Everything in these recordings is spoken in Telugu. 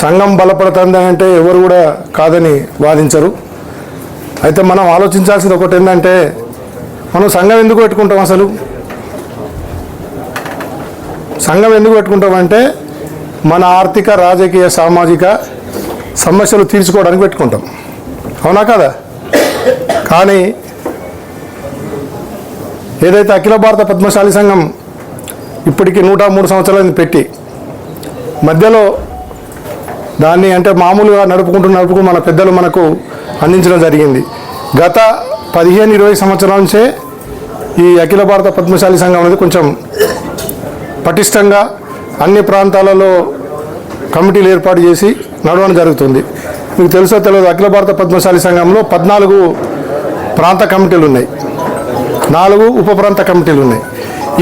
సంఘం బలపడుతుంది అంటే ఎవరు కూడా కాదని వాదించరు. అయితే మనం ఆలోచించాల్సింది ఒకటి ఏంటంటే మనం సంఘం ఎందుకు పెట్టుకుంటాం అసలు? సంఘం ఎందుకు పెట్టుకుంటామంటే మన ఆర్థిక రాజకీయ సామాజిక సమస్యలు తీర్చుకోవడానికి పెట్టుకుంటాం. అవునా కదా? కానీ ఏదైతే అఖిల భారత పద్మశాలి సంఘం ఇప్పటికి నూట మూడు సంవత్సరాలు పెట్టి మధ్యలో దాన్ని అంటే మామూలుగా నడుపుకుంటూ నడుపుకుంటూ మన పెద్దలు మనకు అందించడం జరిగింది. గత పదిహేను ఇరవై సంవత్సరాల నుంచే ఈ అఖిల భారత పద్మశాలి సంఘం అనేది కొంచెం పటిష్టంగా అన్ని ప్రాంతాలలో కమిటీలు ఏర్పాటు చేసి నడవడం జరుగుతుంది. మీకు తెలుసో తెలియదు అఖిల భారత పద్మశాలి సంఘంలో పద్నాలుగు ప్రాంత కమిటీలు ఉన్నాయి. నాలుగు ఉప ప్రాంత కమిటీలు ఉన్నాయి.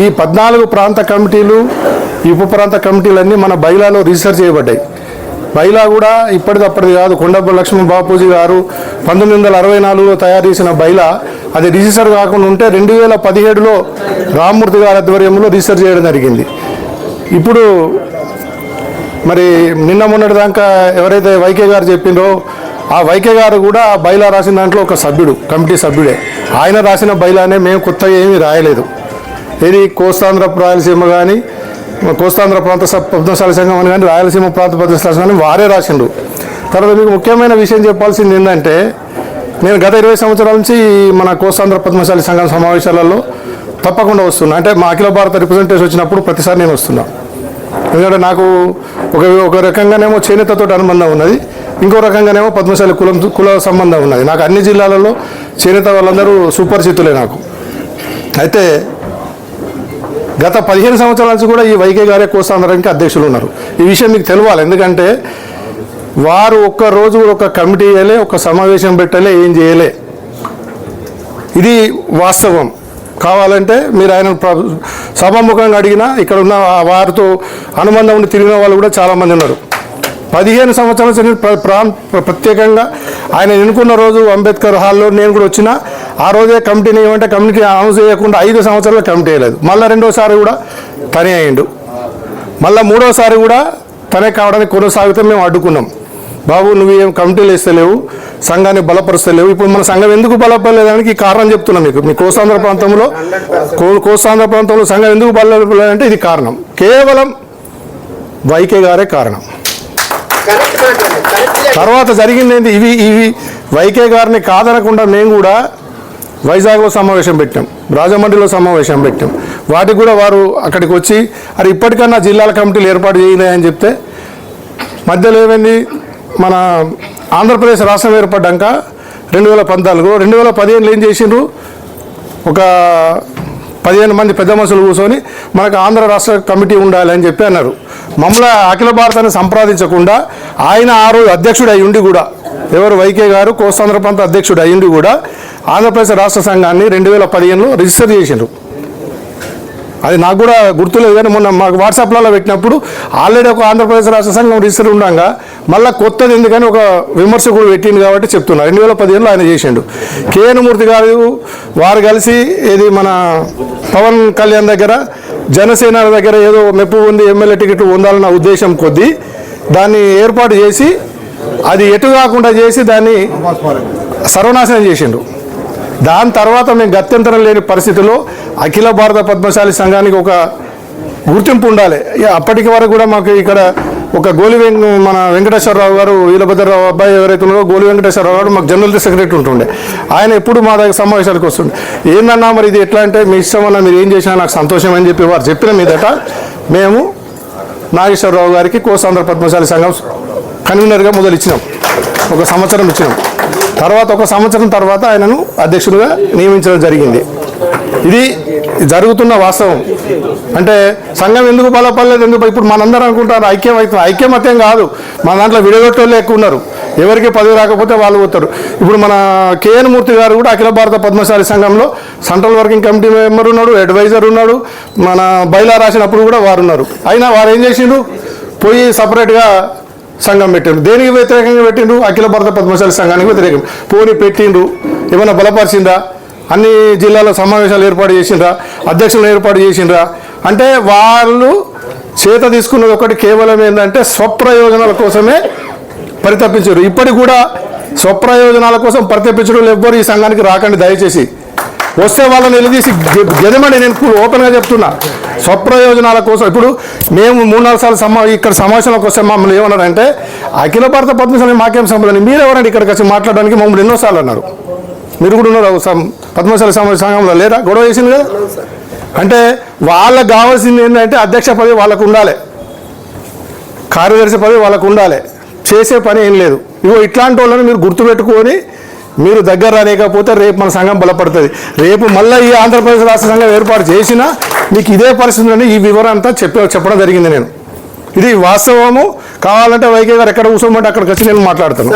ఈ పద్నాలుగు ప్రాంత కమిటీలు ఈ ఉప ప్రాంత కమిటీలన్నీ మన బైలాలో రిజిస్టర్ చేయబడ్డాయి. బైలా కూడా ఇప్పటిదప్పటిది కాదు. కొండప్ప లక్ష్మణ బాపూజీ గారు పంతొమ్మిది వందల అరవై నాలుగులో తయారు చేసిన బైలా అది రిజిస్టర్ కాకుండా ఉంటే రెండు వేల పదిహేడులో రామ్మూర్తి గారి ఆధ్వర్యంలో రిజిస్టర్ చేయడం జరిగింది. ఇప్పుడు మరి నిన్న మొన్నటి దాకా ఎవరైతే వైకే గారు చెప్పిందో ఆ వైకే గారు కూడా బైలా రాసిన దాంట్లో ఒక సభ్యుడు కమిటీ సభ్యుడే. ఆయన రాసిన బైలానే మేము కొత్తగా ఏమీ రాయలేదు. ఇది కోస్తాంధ్ర రాయలసీమ కానీ కోస్తాంధ్ర ప్రాంత పద్మశాల పద్మశాలి సంఘం అని కానీ రాయలసీమ ప్రాంత పద్మశాల సంఘం అని వారే రాసిండు తర్వాత మీకు ముఖ్యమైన విషయం చెప్పాల్సింది ఏంటంటే నేను గత ఇరవై సంవత్సరాల నుంచి మన కోస్తాంధ్ర పద్మశాలి సంఘం సమావేశాలలో తప్పకుండా వస్తున్నా. అంటే మా అఖిల భారత రిప్రజెంటేషన్ వచ్చినప్పుడు ప్రతిసారి నేను వస్తున్నా. ఎందుకంటే నాకు ఒక ఒక రకంగానేమో చేనేతతో అనుబంధం ఉన్నది. ఇంకో రకంగానేమో పద్మశాలి కులం కుల సంబంధం ఉన్నది. నాకు అన్ని జిల్లాలలో చేనేత వాళ్ళందరూ సుపరిచితులే నాకు. అయితే గత పదిహేను సంవత్సరాల నుంచి కూడా ఈ వైకే గారే కోస్తాంధ్రానికి అధ్యక్షులు ఉన్నారు. ఈ విషయం మీకు తెలవాలి. ఎందుకంటే వారు ఒక్క రోజు కూడా ఒక కమిటీ వేయలే ఒక సమావేశం పెట్టలే ఏం చేయలే. ఇది వాస్తవం. కావాలంటే మీరు ఆయన సభాముఖంగా అడిగినా ఇక్కడ ఉన్న వారితో అనుబంధం ఉండి తిరిగిన వాళ్ళు కూడా చాలామంది ఉన్నారు. పదిహేను సంవత్సరాల ప్ర- ప్రాం- ప్రత్యేకంగా ఆయన ఎన్నుకున్న రోజు అంబేద్కర్ హాల్లో నేను కూడా వచ్చిన ఆ రోజే కమిటీని ఏమంటే కమిటీ అనౌన్స్ చేయకుండా ఐదు సంవత్సరాలు కమిటీ వేయలేదు మళ్ళీ రెండోసారి కూడా తనే అయ్యిండు. మళ్ళీ మూడోసారి కూడా తనే కావడానికి కొనసాగితే మేము అడ్డుకున్నాం. బాబు నువ్వు ఏం కమిటీలు వేస్తలేవు సంఘాన్ని బలపరుస్తలేవు. ఇప్పుడు మన సంఘం ఎందుకు బలపడలేదానికి ఈ కారణం చెప్తున్నా మీకు. మీ కోస్తాంధ్ర ప్రాంతంలో కో- కోస్తాంధ్ర ప్రాంతంలో సంఘం ఎందుకు బలపడలేదంటే ఇది కారణం. కేవలం వైకే గారే కారణం. తర్వాత జరిగింది ఏంటి ఇవి ఇవి వైకే గారిని కాదనకుండా మేము కూడా వైజాగ్లో సమావేశం పెట్టాం రాజమండ్రిలో సమావేశం పెట్టాం. వాటికి కూడా వారు అక్కడికి వచ్చి అది ఇప్పటికన్నా జిల్లాల కమిటీలు ఏర్పాటు చేయలే అని చెప్తే మధ్యలో ఏమైంది? మన ఆంధ్రప్రదేశ్ రాష్ట్రం ఏర్పడ్డాక రెండు వేల పద్నాలుగు రెండు వేల పదిహేనులో ఏం చేసిండ్రు? ఒక పదిహేను మంది పెద్ద మనుషులు కూర్చొని మనకు ఆంధ్ర రాష్ట్ర కమిటీ ఉండాలి అని చెప్పి అన్నారు. మమ్మల్ని అఖిల భారతాన్ని సంప్రదించకుండా ఆయన ఆ రోజు అధ్యక్షుడు అయి ఉండి కూడా ఎవరు వైకే గారు కోస్తాంధ్ర ప్రాంత అధ్యక్షుడు అయ్యిండు కూడా ఆంధ్రప్రదేశ్ రాష్ట్ర సంఘాన్ని రెండు వేల పదిహేనులో రిజిస్టర్ చేసిండ్రు. అది నాకు కూడా గుర్తులేదు కానీ మొన్న మాకు వాట్సాప్లలో పెట్టినప్పుడు ఆల్రెడీ ఒక ఆంధ్రప్రదేశ్ రాష్ట్ర సంఘం రిజిస్టర్ ఉండగా మళ్ళీ కొత్తది ఎందుకని ఒక విమర్శకుడు పెట్టింది కాబట్టి చెప్తున్నా. రెండు వేల పదిహేనులో ఆయన చేసిండు. కేఎన్ మూర్తి గారు వారు కలిసి ఇది మన పవన్ కళ్యాణ్ దగ్గర జనసేన దగ్గర ఏదో మెప్పు ఉంది ఎమ్మెల్యే టికెట్ పొందాలన్న ఉద్దేశం కొద్దీ దాన్ని ఏర్పాటు చేసి అది ఎటు కాకుండా చేసి దాన్ని సర్వనాశనం చేసిండు దాని తర్వాత మేము గత్యంతరం లేని పరిస్థితిలో అఖిల భారత పద్మశాలి సంఘానికి ఒక గుర్తింపు ఉండాలి. ఇక అప్పటికి వరకు కూడా మాకు ఇక్కడ ఒక గోలి మన వెంకటేశ్వరరావు గారు వీరభద్రరావు అబ్బాయి ఎవరైతే ఉన్నారో గోలి వెంకటేశ్వరరావు గారు మాకు జనరల్ సెక్రటరీ ఉంటుండే. ఆయన ఎప్పుడు మా దగ్గర సమావేశాలకు వస్తుండే. ఏందన్నా మరి ఇది ఎట్లా అంటే మీ ఇష్టం అన్న మీరు ఏం చేసినా నాకు సంతోషం అని చెప్పి వారు చెప్పిన మీదట మేము నాగేశ్వరరావు గారికి కోసాంధ్ర పద్మశాలి సంఘం కన్వీనర్గా మొదలు ఇచ్చినాం. ఒక సంవత్సరం ఇచ్చినాం. తర్వాత ఒక సంవత్సరం తర్వాత ఆయనను అధ్యక్షుడిగా నియమించడం జరిగింది. ఇది జరుగుతున్న వాస్తవం. అంటే సంఘం ఎందుకు బలపడలేదు ఎందుకు ఇప్పుడు మనందరం అనుకుంటారు ఐక్యం అవుతుంది ఐక్యమత్యం కాదు. మన దాంట్లో విడగొట్టోళ్ళు ఎక్కువ ఉన్నారు ఎవరికి పదవి రాకపోతే వాళ్ళు పోతారు. ఇప్పుడు మన కేఎన్ మూర్తి గారు కూడా అఖిల భారత పద్మశాలి సంఘంలో సెంట్రల్ వర్కింగ్ కమిటీ మెంబర్ ఉన్నాడు అడ్వైజర్ ఉన్నాడు మన బైలా రాసినప్పుడు కూడా వారు ఉన్నారు అయినా వారు ఏం చేసిండు పోయి సపరేట్గా సంఘం పెట్టిండు దేనికి వ్యతిరేకంగా పెట్టిండు అఖిల భారత పద్మశాలి సంఘానికి వ్యతిరేకం. పోనీ పెట్టిండు ఏమైనా బలపరిచిందా? అన్ని జిల్లాల సమావేశాలు ఏర్పాటు చేసిండ్రా? అధ్యక్షులను ఏర్పాటు చేసిండ్రా? అంటే వాళ్ళు చేత తీసుకున్నది ఒకటి కేవలం ఏంటంటే స్వప్రయోజనాల కోసమే పరితపించారు. ఇప్పటికి కూడా స్వప్రయోజనాల కోసం పరితపించడం ఎవ్వరు ఈ సంఘానికి రాకండి దయచేసి. వస్తే వాళ్ళని నిలదీసి గె- గెదమని నేను ఓపెన్గా చెప్తున్నా. స్వప్రయోజనాల కోసం ఇప్పుడు మేము మూడు నాలుగు సార్లు సమా ఇక్కడ సమావేశంలోకి వస్తే మమ్మల్ని ఏమన్నారంటే అఖిల భారత పద్మశాలి మాకేం సంబంధం మీరెవరండి ఇక్కడికి వచ్చి మాట్లాడడానికి? మమ్మల్ని ఎన్నోసార్లు అన్నారు. మీరు కూడా ఉన్నారు సం- పద్మశాలి సమావేశ సంఘంలో లేరా గొడవ చేసింది కదా? అంటే వాళ్ళకి కావాల్సింది ఏంటంటే అధ్యక్ష పదవి వాళ్ళకు ఉండాలి. కార్యదర్శి పదవి వాళ్ళకు ఉండాలి. చేసే పని ఏం లేదు. ఇగో ఇట్లాంటి వాళ్ళని మీరు గుర్తుపెట్టుకొని మీరు దగ్గర రాలేకపోతే రేపు మన సంఘం బలపడుతుంది. రేపు మళ్ళీ ఈ ఆంధ్రప్రదేశ్ రాష్ట్ర సంఘం ఏర్పాటు చేసినా మీకు ఇదే పరిస్థితి అని ఈ వివరం అంతా చెప్ప చెప్పడం జరిగింది నేను. ఇది వాస్తవము. కావాలంటే వైకే గారు ఎక్కడ కూర్చోమంటే అక్కడికి వచ్చి నేను మాట్లాడతాను.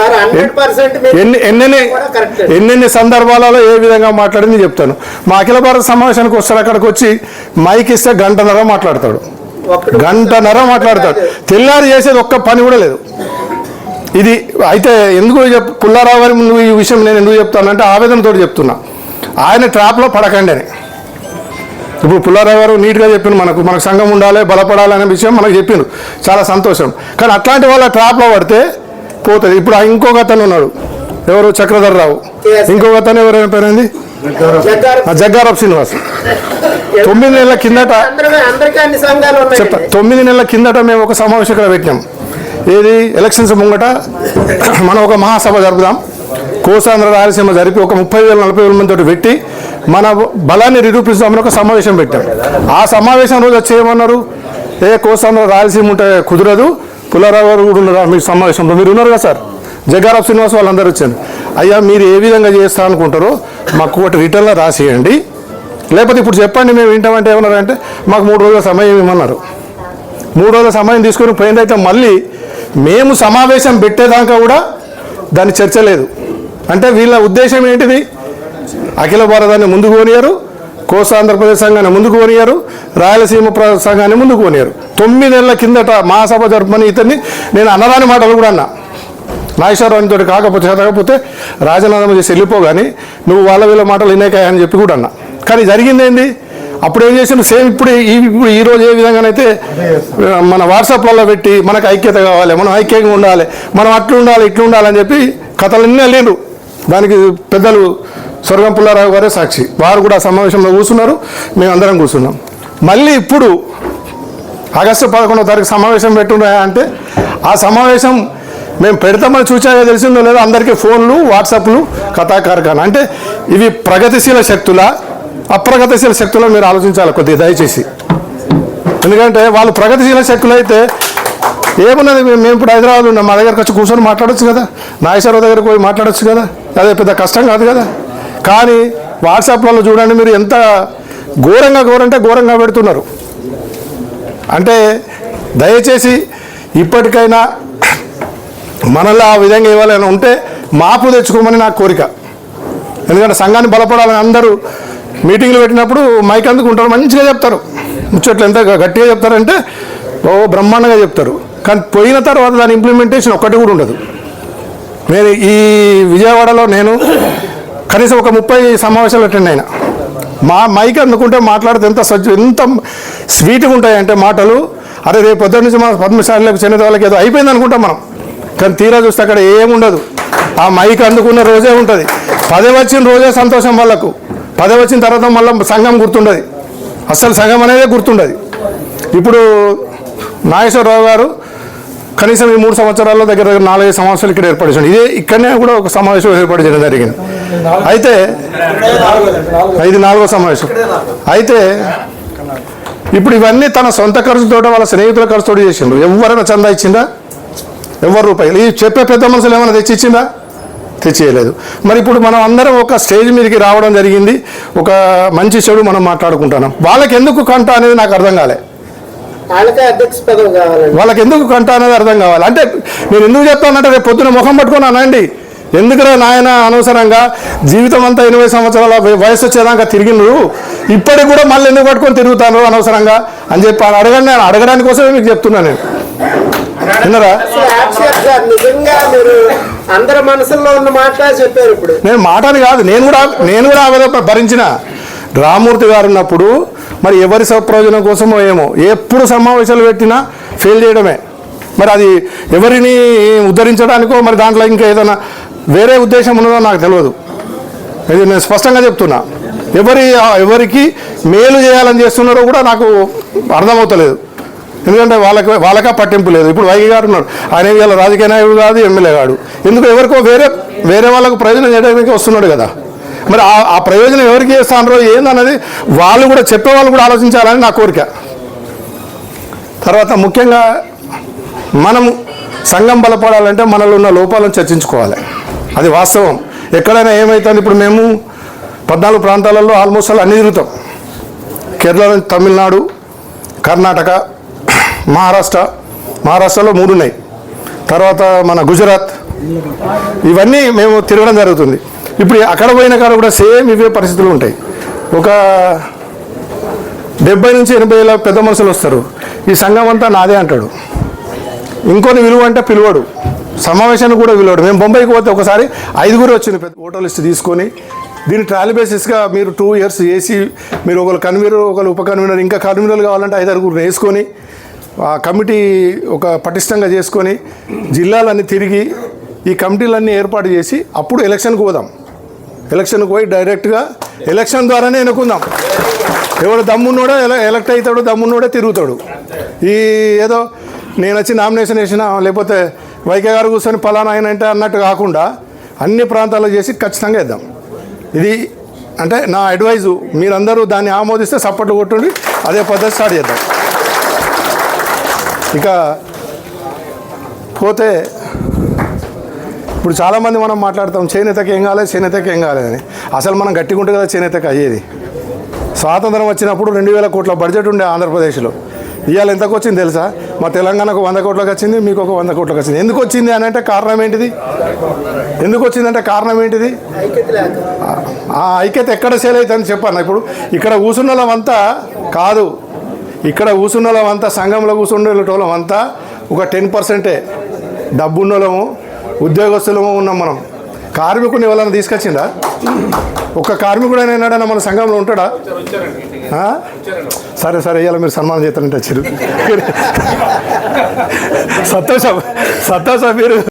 ఎన్ని ఎన్నెన్ని ఎన్నెన్ని సందర్భాలలో ఏ విధంగా మాట్లాడింది చెప్తాను. మా అఖిల భారత సమావేశానికి వస్తాడు అక్కడికి వచ్చి మైక్ ఇస్తే గంటన్నర మాట్లాడతాడు. గంటన్నర మాట్లాడతాడు. తెల్లారి చేసేది ఒక్క పని కూడా లేదు. ఇది అయితే ఎందుకు చెప్ పుల్లారావు గారి ముందు ఈ విషయం నేను ఎందుకు చెప్తానంటే ఆవేదనతో చెప్తున్నా. ఆయన ట్రాప్లో పడకండి అని. ఇప్పుడు పుల్లారావు గారు నీట్గా చెప్పిండు మనకు మనకు సంఘం ఉండాలి బలపడాలి అనే విషయం మనకు చెప్పిండు. చాలా సంతోషం. కానీ అట్లాంటి వాళ్ళ ట్రాప్లో పడితే పోతుంది. ఇప్పుడు ఆ ఇంకొక అతను ఉన్నాడు. ఎవరు? చక్రధర్ రావు. ఇంకొక అతను ఎవరైనా పేరైంది? జగ్గారు ఆ జగ్గారప్ శ్రీనివాస్. తొమ్మిది నెలల కిందట తొమ్మిది నెలల కిందట మేము ఒక సమావేశం ఇక్కడ పెట్టినాం. ఏది? ఎలక్షన్స్ ముంగట మనం ఒక మహాసభ జరుపుదాం. కోసాంధ్ర రాయలసీమ జరిపి ఒక ముప్పై వేల నలభై వేల మందితో పెట్టి మన బలాన్ని నిరూపిస్తామని ఒక సమావేశం పెట్టాం. ఆ సమావేశం రోజు వచ్చి ఏమన్నారు? ఏ కోసాంధ్ర రాయలసీమ ఉంటే కుదరదు. పుల్లారావు గారు కూడా ఉన్నారు? మీ సమావేశంలో మీరు ఉన్నారు కదా సార్. జగ్గారావు శ్రీనివాస్ వాళ్ళందరూ వచ్చారు. అయ్యా మీరు ఏ విధంగా చేస్తా అనుకుంటారో మాకు ఒకటి రిటర్న్లో రాసేయండి. లేకపోతే ఇప్పుడు చెప్పండి మేము వింటామంటే ఏమన్నారంటే మాకు మూడు రోజుల సమయం ఇవ్వమన్నారు. మూడు రోజుల సమయం తీసుకొని పోయిందైతే మళ్ళీ మేము సమావేశం పెట్టేదాకా కూడా దాన్ని చర్చ లేదు అంటే వీళ్ళ ఉద్దేశం ఏంటిది? అఖిల భారతాన్ని ముందుకు పోనీయరు కోస్తా ఆంధ్రప్రదేశ్ సంఘాన్ని ముందుకు పోనీయరు రాయలసీమ ప్ర- సంఘాన్ని ముందుకు పోనీయరు తొమ్మిది నెలల కిందట మహాసభ జరుపుమని ఇతన్ని నేను అన్నదాని మాటలు కూడా అన్నా. నాగేశ్వరరావుతో కాకపోతే కాకపోతే రాజీనామా చేసి వెళ్ళిపోగాని నువ్వు వాళ్ళ వీళ్ళ మాటలు వినేకాయ అని చెప్పి కూడా అన్నా. కానీ జరిగింది అప్పుడు ఏం చేసిండు? సేమ్ ఇప్పుడు ఈ ఇప్పుడు ఈ రోజు ఏ విధంగానైతే మన వాట్సాప్లలో పెట్టి మనకు ఐక్యత కావాలి మనం ఐక్యంగా ఉండాలి మనం అట్లా ఉండాలి ఇట్లా ఉండాలి అని చెప్పి కథలన్నీ వెళ్ళిండ్రు దానికి పెద్దలు స్వర్గం పుల్లారావు గారే సాక్షి. వారు కూడా సమావేశంలో కూర్చున్నారు మేము అందరం కూర్చున్నాం. మళ్ళీ ఇప్పుడు ఆగస్టు పదకొండవ తారీఖు సమావేశం పెట్టున్నాయా అంటే ఆ సమావేశం మేము పెడతామని చూచాక తెలిసిందో లేదో అందరికీ ఫోన్లు వాట్సాప్లు కథాకారకాలు అంటే ఇవి ప్రగతిశీల శక్తుల? అప్రగతిశీల శక్తులను మీరు ఆలోచించాలి కొద్దిగా దయచేసి. ఎందుకంటే వాళ్ళు ప్రగతిశీల శక్తులు అయితే ఏమున్నది? మేము ఇప్పుడు హైదరాబాద్ ఉన్నాం మా దగ్గరకు వచ్చి కూర్చొని మాట్లాడచ్చు కదా? నాగేశ్వరరావు దగ్గరకు పోయి మాట్లాడచ్చు కదా? అదే పెద్ద కష్టం కాదు కదా? కానీ వాట్సాప్లలో చూడండి మీరు ఎంత ఘోరంగా ఘోరంటే ఘోరంగా పెడుతున్నారు. అంటే దయచేసి ఇప్పటికైనా మనలో ఆ విధంగా ఇవ్వాలని ఉంటే మాపు తెచ్చుకోమని నా కోరిక. ఎందుకంటే సంఘాన్ని బలపడాలని అందరూ మీటింగ్లు పెట్టినప్పుడు మైక్ అందుకుంటారు మంచిగా చెప్తారు. ముచ్చట్లు ఎంత గట్టిగా చెప్తారంటే ఓ బ్రహ్మాండంగా చెప్తారు. కానీ పోయిన తర్వాత దాని ఇంప్లిమెంటేషన్ ఒక్కటి కూడా ఉండదు. నేను ఈ విజయవాడలో నేను కనీసం ఒక ముప్పై సమావేశాలు అటెండ్ అయినా. మా మైక్ అందుకుంటే మాట్లాడితే ఎంత సజ్జ ఎంత స్వీట్గా ఉంటాయంటే మాటలు. అదే రేపు పొద్దున్న నుంచి మన పద్మశాలకు చెందిన వాళ్ళకి ఏదో అయిపోయింది అనుకుంటాం మనం. కానీ తీరా చూస్తే అక్కడ ఏముండదు. ఆ మైక్ అందుకున్న రోజే ఉంటుంది. పదే వచ్చిన రోజే సంతోషం వాళ్ళకు. పదవి వచ్చిన తర్వాత మళ్ళీ సంఘం గుర్తుండదు. అస్సలు సంఘం అనేదే గుర్తుండదు. ఇప్పుడు నాగేశ్వరరావు గారు కనీసం ఈ మూడు సంవత్సరాల్లో దగ్గర దగ్గర నాలుగైదు సమావేశాలు ఇక్కడ ఏర్పాటు ఇదే ఇక్కడనే కూడా ఒక సమావేశం ఏర్పాటు చేయడం జరిగింది. అయితే ఐదు నాలుగో సమావేశం. అయితే ఇప్పుడు ఇవన్నీ తన సొంత ఖర్చుతో వాళ్ళ స్నేహితుల ఖర్చుతో చేసిండు ఎవరైనా చందా ఇచ్చిందా? ఎవరు రూపాయలు? ఈ చెప్పే పెద్ద మనుషులు ఏమైనా తెచ్చి ఇచ్చిందా తెచ్చేయలేదు మరి ఇప్పుడు మనం అందరం ఒక స్టేజ్ మీదకి రావడం జరిగింది. ఒక మంచి చెడు మనం మాట్లాడుకుంటున్నాం. వాళ్ళకి ఎందుకు కంట అనేది నాకు అర్థం కాలే. వాళ్ళకే ఎందుకు కంట అనేది అర్థం కావాలి. అంటే నేను ఎందుకు చెప్తానంటే రేపు పొద్దున ముఖం పట్టుకొని అనండి. ఎందుకురా నాయన అనవసరంగా జీవితం అంతా ఎనభై సంవత్సరాల వయ- వయసు వచ్చేదాకా తిరిగినరు. ఇప్పటికి కూడా మళ్ళీ ఎందుకు పట్టుకొని తిరుగుతాను అనవసరంగా అని చెప్పి అడగండి. నేను అడగడానికి కోసమే మీకు చెప్తున్నాను నేను. విన్నారా? నిజంగా మీరు అందరి మనసుల్లో ఉన్న మాట చెప్పారు ఇప్పుడు. నేను మాటని కాదు నేను కూడా నేను కూడా ఆవేదన భరించిన రామూర్తి గారు ఉన్నప్పుడు మరి ఎవరి ప్రయోజనం కోసమో ఏమో ఎప్పుడు సమావేశాలు పెట్టినా ఫెయిల్ చేయడమే. మరి అది ఎవరిని ఉద్ధరించడానికో మరి దాంట్లో ఇంకా ఏదైనా వేరే ఉద్దేశం ఉన్నదో నాకు తెలియదు. ఇది నేను స్పష్టంగా చెప్తున్నా. ఎవరి ఎవరికి మేలు చేయాలని చేస్తున్నారో కూడా నాకు అర్థమవుతలేదు. ఎందుకంటే వాళ్ళకి వాళ్ళకా పట్టింపు లేదు. ఇప్పుడు వైగి గారు ఉన్నారు. ఆయన ఇవాళ రాజకీయ నాయకుడు కాదు ఎమ్మెల్యే కాడు. ఎందుకు ఎవరికో వేరే వేరే వాళ్ళకు ప్రయోజనం చేయడానికి వస్తున్నాడు కదా. మరి ఆ ఆ ప్రయోజనం ఎవరికి చేస్తారో ఏందన్నది వాళ్ళు కూడా చెప్పే వాళ్ళు కూడా ఆలోచించాలని నా కోరిక. తర్వాత ముఖ్యంగా మనము సంఘం బలపడాలంటే మనలో ఉన్న లోపాలను చర్చించుకోవాలి. అది వాస్తవం. ఎక్కడైనా ఏమవుతుంది ఇప్పుడు మేము పద్నాలుగు ప్రాంతాలలో ఆల్మోస్ట్ అలా అన్ని తిరుగుతాం. కేరళ తమిళనాడు కర్ణాటక మహారాష్ట్ర. మహారాష్ట్రలో మూడు ఉన్నాయి తర్వాత మన గుజరాత్. ఇవన్నీ మేము తిరగడం జరుగుతుంది. ఇప్పుడు అక్కడ పోయిన కాడ కూడా సేమ్ ఇవే పరిస్థితులు ఉంటాయి. ఒక డెబ్బై నుంచి ఎనభై ఏళ్ళ పెద్ద మనుషులు వస్తారు. ఈ సంఘం అంతా నాదే అంటాడు. ఇంకొని విలువ అంటే పిలువడు. సమావేశానికి కూడా పిలువడు. మేము బొంబాయికి పోతే ఒకసారి ఐదుగురు వచ్చింది పెద్ద ఓటర్ లిస్ట్ తీసుకొని దీని ట్రయల్ బేసిస్గా మీరు టూ ఇయర్స్ చేసి మీరు ఒకరు కన్వీనర్ ఒకరు ఉప కన్వీనర్ ఇంకా కన్వీనర్లు కావాలంటే ఐదారుగురు వేసుకొని ఆ కమిటీ ఒక పటిష్టంగా చేసుకొని జిల్లాలన్నీ తిరిగి ఈ కమిటీలన్నీ ఏర్పాటు చేసి అప్పుడు ఎలక్షన్కి పోదాం. ఎలక్షన్కి పోయి డైరెక్ట్గా ఎలక్షన్ ద్వారానే ఎన్నుకుందాం. ఎవడు దమ్మున్నోడో ఎల ఎలక్ట్ అవుతాడు దమ్మున్నోడే తిరుగుతాడు. ఈ ఏదో నేను వచ్చి నామినేషన్ వేసిన లేకపోతే వైకే గారు కూర్చొని పలానా ఆయన అంటే అన్నట్టు కాకుండా అన్ని ప్రాంతాల్లో చేసి ఖచ్చితంగా వేద్దాం. ఇది అంటే నా అడ్వైజు. మీరందరూ దాన్ని ఆమోదిస్తే సపోర్ట్ కొట్టుండి. అదే పద్ధతి స్టార్ట్ చేద్దాం. ఇక పోతే ఇప్పుడు చాలామంది మనం మాట్లాడతాం చేనేతకి ఏం కాలేదు చేనేతకి ఏం కాలేదని అసలు మనం గట్టిగుంటే కదా చేనేతకి అయ్యేది. స్వాతంత్రం వచ్చినప్పుడు రెండు వేల కోట్ల బడ్జెట్ ఉండే ఆంధ్రప్రదేశ్లో. ఇవాళ ఎంతకు వచ్చింది తెలుసా? మా తెలంగాణకు వంద కోట్లకు వచ్చింది మీకు ఒక వంద కోట్లకు వచ్చింది. ఎందుకు వచ్చింది అని అంటే కారణం ఏంటిది? ఎందుకు వచ్చిందంటే కారణం ఏంటిది? ఆ ఐక్యత ఎక్కడ సేల్ అవుతుందని చెప్పాను ఇప్పుడు ఇక్కడ కూర్చున్న వాళ్ళంతా కాదు. ఇక్కడ కూర్చున్న వాళ్ళంతా సంఘంలో కూర్చుండే అంతా ఒక టెన్ పర్సెంటే డబ్బున్నోళ్ళము ఉద్యోగస్తులము ఉన్నాం మనం. కార్మికుడిని ఎవరైనా తీసుకొచ్చిందా ఒక్క కార్మికుడైనా మన సంఘంలో ఉంటాడా? సరే సరే ఇవాళ మీరు సన్మానం చేస్తారంటే వచ్చారు. సంతోషం సంతోషం మీరు.